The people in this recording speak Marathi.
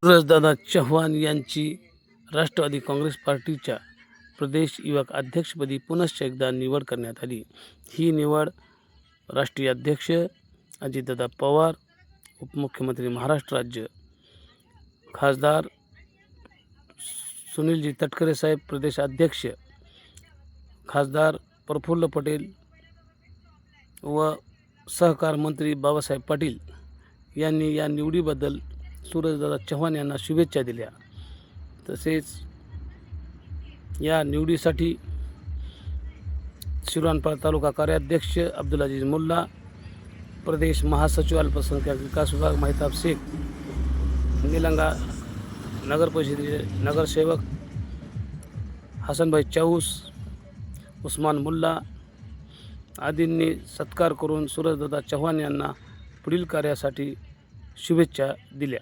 सुरजदादा चव्हाण यांची राष्ट्रवादी काँग्रेस पार्टीच्या प्रदेश युवक अध्यक्षपदी पुनश्च एकदा निवड करण्यात आली. ही निवड राष्ट्रीय अध्यक्ष अजितदादा पवार उपमुख्यमंत्री महाराष्ट्र राज्य खासदार सुनीलजी तटकरे साहेब प्रदेश अध्यक्ष खासदार प्रफुल्ल पटेल व सहकार मंत्री बाबासाहेब पाटील यांनी या निवडीबद्दल सूरजदादा चव्हाण यांना शुभेच्छा दिल्या. तसेच या निवडीसाठी शिरानपाळ तालुका कार्याध्यक्ष अब्दुल अजीज मुल्ला प्रदेश महासचिव अल्पसंख्याक विकास विभाग महिताब शेख निलंगा नगर परिषदेचे नगरसेवक हसनभाई चाऊस उस्मान मुल्ला आदींनी सत्कार करून सूरजदादा चव्हाण यांना पुढील कार्यासाठी शुभेच्छा दिल्या.